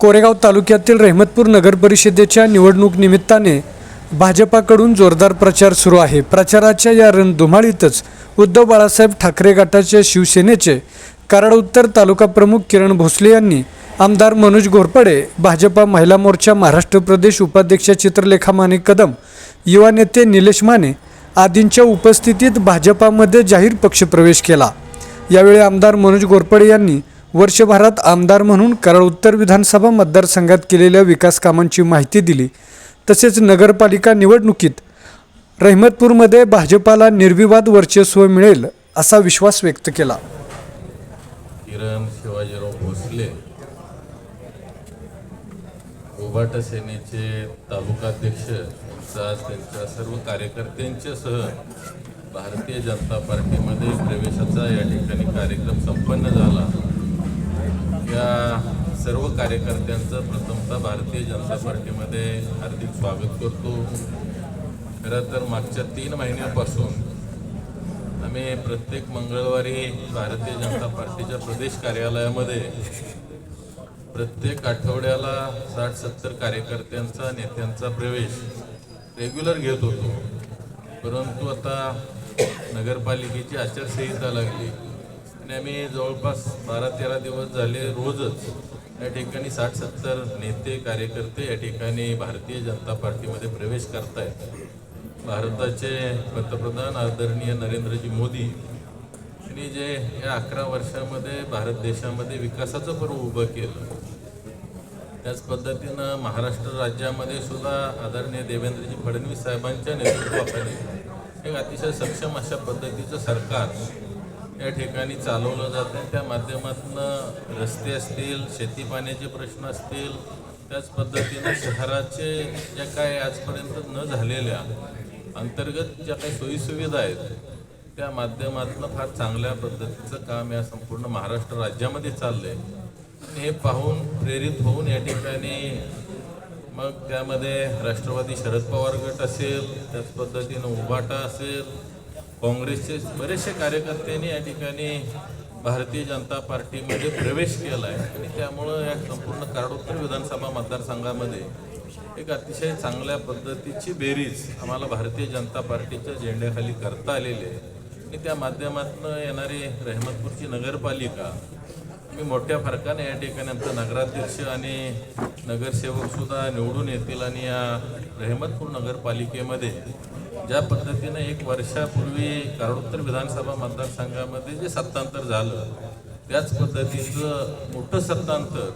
कोरेगाव तालुक्यातील रहमतपूर नगर परिषदेच्या निवडणूक निमित्ताने भाजपाकडून जोरदार प्रचार सुरू आहे. प्रचाराच्या या रणधुमाळीतच उद्धव बाळासाहेब ठाकरे गटाच्या शिवसेनेचे कराड उत्तर तालुका प्रमुख किरण भोसले यांनी आमदार मनोज घोरपडे भाजपा महिला मोर्चा महाराष्ट्र प्रदेश उपाध्यक्ष चित्रलेखा माने कदम युवा नेते निलेश माने आदींच्या उपस्थितीत भाजपामध्ये जाहीर पक्षप्रवेश केला. यावेळी आमदार मनोज घोरपडे यांनी वर्षभरात आमदार म्हणून कराड उत्तर विधानसभा मतदारसंघात केलेल्या विकास कामांची माहिती दिली. तसेच नगरपालिका निवडणुकीत रहमतपूरमध्ये भाजपाला निर्विवाद वर्चस्व मिळेल असा विश्वास व्यक्त केला. किरण शिवाजीराव भोसले उभाटा सेनेचे तालुकाध्यक्ष आज त्यांच्या सर्व कार्यकर्त्यांच्यासह भारतीय जनता पार्टीमध्ये प्रवेशाचा या ठिकाणी कार्यक्रम संपन्न झाला. या सर्व कार्यकर्त्यांचं प्रथमतः भारतीय जनता पार्टीमध्ये हार्दिक स्वागत करतो. खरं तर मागच्या तीन महिन्यापासून आम्ही प्रत्येक मंगळवारी भारतीय जनता पार्टीच्या प्रदेश कार्यालयामध्ये प्रत्येक आठवड्याला साठ सत्तर कार्यकर्त्यांचा नेत्यांचा प्रवेश रेग्युलर घेत होतो. परंतु आता नगरपालिकेची आचारसंहिता लागली. आणि आम्ही जवळपास बारा तेरा दिवस झाले रोजच या ठिकाणी साठ सत्तर नेते कार्यकर्ते या ठिकाणी भारतीय जनता पार्टीमध्ये प्रवेश करतायत. भारताचे पंतप्रधान आदरणीय नरेंद्रजी मोदी यांनी जे या अकरा वर्षामध्ये भारत देशामध्ये विकासाचं पर्व उभं केलं. त्याच पद्धतीनं महाराष्ट्र राज्यामध्ये सुद्धा आदरणीय देवेंद्रजी फडणवीस साहेबांच्या नेतृत्वाखाली एक अतिशय सक्षम अशा पद्धतीचं सरकार या ठिकाणी चालवलं जातं त्या माध्यमातून रस्ते असतील शेती पाण्याचे प्रश्न असतील त्याच पद्धतीनं शहराचे ज्या काय आजपर्यंत न झालेल्या अंतर्गत ज्या काही सोयीसुविधा आहेत त्या माध्यमातून फार चांगल्या पद्धतीचं काम या संपूर्ण महाराष्ट्र राज्यामध्ये चाललंय. आणि हे पाहून प्रेरित होऊन या ठिकाणी मग त्यामध्ये राष्ट्रवादी शरद पवार गट असेल त्याच पद्धतीनं उभाटा असेल काँग्रेसचे बरेचसे कार्यकर्त्यांनी या ठिकाणी भारतीय जनता पार्टीमध्ये प्रवेश केला आहे आणि त्यामुळं या संपूर्ण कराडोत्तर विधानसभा मतदारसंघामध्ये एक अतिशय चांगल्या पद्धतीची बेरीज आम्हाला भारतीय जनता पार्टीच्या झेंड्याखाली करता आलेली आहे. आणि त्या माध्यमातून येणारी रहमतपूरची नगरपालिका मी मोठ्या फरकाने या ठिकाणी आमचा नगराध्यक्ष आणि नगरसेवकसुद्धा निवडून येतील आणि या रहमतपूर नगरपालिकेमध्ये ज्या पद्धतीनं एक वर्षापूर्वी कराडोत्तर विधानसभा मतदारसंघामध्ये जे सत्तांतर झालं त्याच पद्धतीचं मोठं सत्तांतर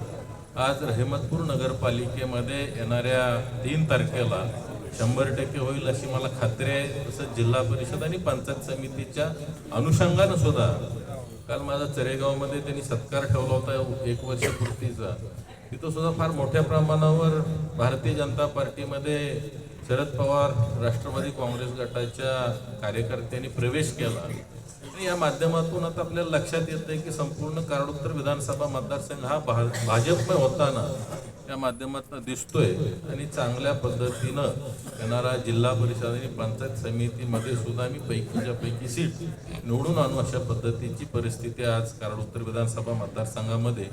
आज रहमतपूर नगरपालिकेमध्ये येणाऱ्या तीन तारखेला शंभर टक्के होईल अशी मला खात्री आहे. तसंच जिल्हा परिषद आणि पंचायत समितीच्या अनुषंगानं सुद्धा काल माझा चरेगावमध्ये त्यांनी सत्कार ठेवला होता एक वर्षपूर्तीचा. तिथं सुद्धा फार मोठ्या प्रमाणावर भारतीय जनता पार्टीमध्ये शरद पवार राष्ट्रवादी काँग्रेस गटाच्या कार्यकर्त्यांनी प्रवेश केला. आणि या माध्यमातून आता आपल्याला लक्षात येतं की संपूर्ण कराडोत्तर विधानसभा मतदारसंघ हा भा भाजपमय होताना या माध्यमातून दिसतोय. आणि चांगल्या पद्धतीनं येणारा जिल्हा परिषद आणि पंचायत समितीमध्ये सुद्धा मी पैकीच्या पैकी सीट निवडून आणू अशा पद्धतीची परिस्थिती आज कराड उत्तर विधानसभा मतदारसंघामध्ये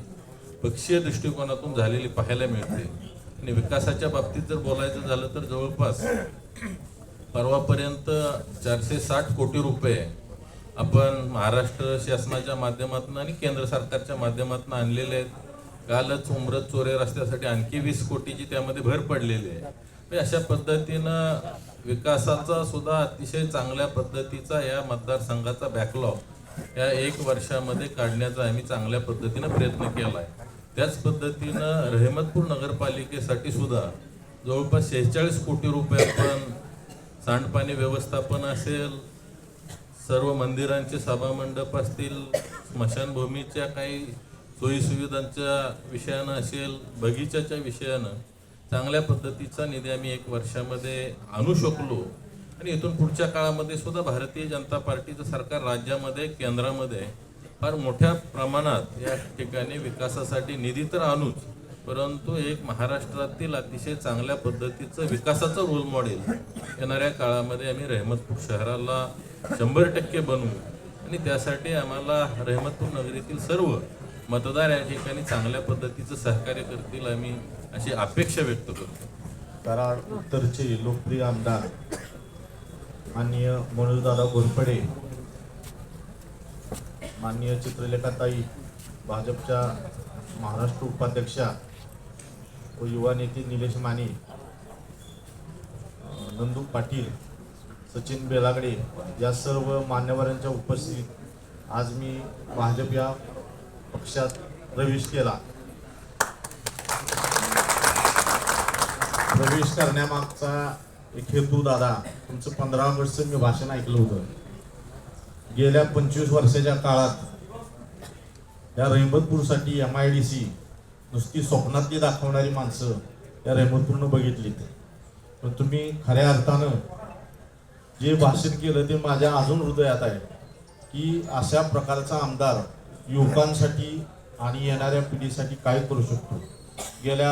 पक्षीय दृष्टिकोनातून झालेली पाहायला मिळते. आणि विकासाच्या बाबतीत जर बोलायचं झालं तर जवळपास परवापर्यंत चारशे साठ कोटी रुपये आपण महाराष्ट्र शासनाच्या माध्यमातून आणि केंद्र सरकारच्या माध्यमातून आणलेले आहेत. कालच उमरत चोरे रस्त्यासाठी आणखी वीस कोटीची त्यामध्ये भर पडलेली आहे. म्हणजे अशा पद्धतीनं विकासाचा सुद्धा अतिशय चांगल्या पद्धतीचा या मतदारसंघाचा बॅकलॉग या एक वर्षामध्ये काढण्याचा आम्ही चांगल्या पद्धतीनं प्रयत्न केला आहे त्याच पद्धतीनं रहमतपूर नगरपालिकेसाठी सुद्धा जवळपास शेहेचाळीस कोटी रुपये आपण सांडपाणी व्यवस्थापन असेल सर्व मंदिरांचे सभामंडप असतील स्मशानभूमीच्या काही सोयीसुविधांच्या विषयानं असेल बगीचाच्या विषयानं चांगल्या पद्धतीचा निधी आम्ही एक वर्षामध्ये आणू शकलो. आणि इथून पुढच्या काळामध्ये सुद्धा भारतीय जनता पार्टीचं सरकार राज्यामध्ये केंद्रामध्ये फार मोठ्या प्रमाणात या ठिकाणी विकासासाठी निधी तर आणूच परंतु एक महाराष्ट्रातील अतिशय चांगल्या पद्धतीचं विकासाचं रोल मॉडेल येणाऱ्या काळामध्ये आम्ही रहमतपूर शहराला शंभर टक्के बनवू. आणि त्यासाठी आम्हाला रहमतपूर नगरीतील सर्व मतदार या ठिकाणी चांगल्या पद्धतीचं सहकार्य करतील आम्ही अशी अपेक्षा व्यक्त करतो. कराड उत्तरचे लोकप्रिय आमदार माननीय मनोजदादा घोरपडे माननीय चित्रलेखाताई भाजपच्या महाराष्ट्र उपाध्यक्षा व युवा नेते निलेश माने नंदू पाटील सचिन बेलागडे या सर्व मान्यवरांच्या उपस्थितीत आज मी भाजप या पक्षात प्रवेश केला. प्रवेश करण्यामागचा एक हेतू दादा तुमचं पंधरा ऑगस्टचं मी भाषण ऐकलं होतं. गेल्या पंचवीस वर्षाच्या काळात या रहिमतपूरसाठी एम आय डी सी नुसती स्वप्नातली दाखवणारी माणसं या रहिमतपूरनं बघितलीत पण तुम्ही खऱ्या अर्थानं जे भाषण केलं ते माझ्या अजून हृदयात आहे की अशा प्रकारचा आमदार युवकांसाठी आणि येणाऱ्या पिढीसाठी काय करू शकतो? गेल्या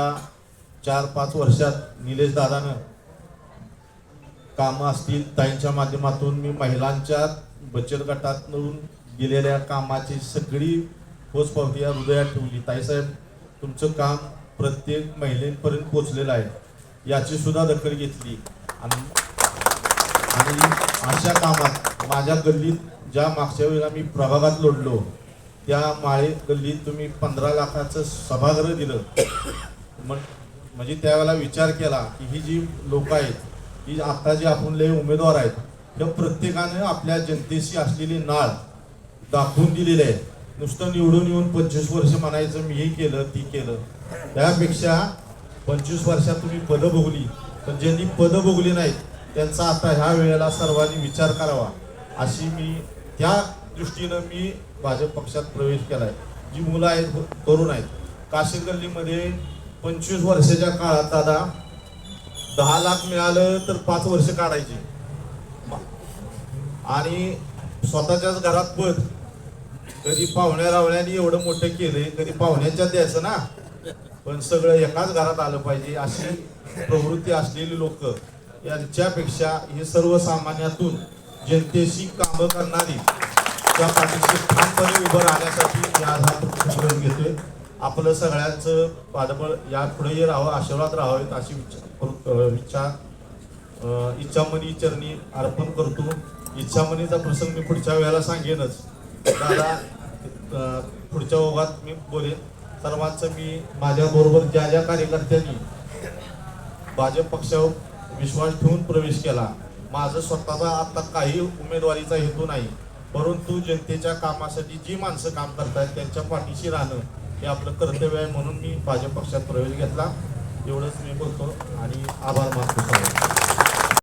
चार पाच वर्षात निलेश दादानं कामं असतील ताईंच्या माध्यमातून मी महिलांच्या बचत गटातून दिलेल्या कामाची सगळी पोचपावती या हृदयात ठेवली. ताईसाहेब तुमचं काम प्रत्येक महिलेपर्यंत पोचलेलं आहे. याची सुद्धा दखल घेतली. आणि आणि अशा कामात माझ्या गल्लीत ज्या मागच्या वेळेला मी प्रभागात लोडलो त्या माळे गल्लीत तुम्ही पंधरा लाखाचं सभागृह दिलं. मग म्हणजे त्यावेळेला विचार केला की ही जी लोक आहेत ही आता जे आपण लय उमेदवार आहेत. या प्रत्येकानं आपल्या जनतेशी असलेली नाळ दाखवून दिलेली आहे. नुसतं निवडून येऊन पंचवीस वर्ष म्हणायचं मी हे केलं ती केलं. त्यापेक्षा पंचवीस वर्षात तुम्ही पदं भोगली. पण ज्यांनी पदं भोगली नाहीत त्यांचा आता ह्या वेळेला सर्वांनी विचार करावा. अशी मी त्या दृष्टीनं मी भाजप पक्षात प्रवेश केला आहे जी मुलं आहेत तरुण आहेत. काशी गल्लीमध्ये पंचवीस वर्षाच्या काळात दादा दहा लाख मिळालं तर पाच वर्ष काढायची. आणि स्वतःच्याच घरात पद कधी पाहुण्या रावण्याने एवढं मोठं केलंय कधी पाहुण्याच्यात द्यायचं ना. पण सगळं एकाच घरात आलं पाहिजे अशी प्रवृत्ती असलेली लोक यांच्यापेक्षा हे सर्वसामान्यातून जनतेशी कामं करणारी त्या पाठीशी ठामपणे उभं राहण्यासाठी मी आज हा घेतोय. आपलं सगळ्यांचं पाठबळ या पुढेही राहावं आशीर्वाद राहावेत अशी विचार करू- इच्छा इच्छामणी चरणी अर्पण करतो. इच्छामणीचा प्रसंग मी पुढच्या वेळेला सांगेनच. दादा पुढच्या ओघात मी बोलेन. सर्वांचं मी माझ्याबरोबर ज्या ज्या कार्यकर्त्यांनी भाजप पक्षावर विश्वास ठेवून प्रवेश केला माझं स्वतःचा आता काही उमेदवारीचा हेतू नाही. परंतु जनतेच्या कामासाठी जी माणसं काम करतायत त्यांच्या पाठीशी राहणं हे आपलं कर्तव्य आहे म्हणून मी भाजप पक्षात प्रवेश घेतला एवढंच मी बोलतो आणि आभार मानतो सर्वांचे.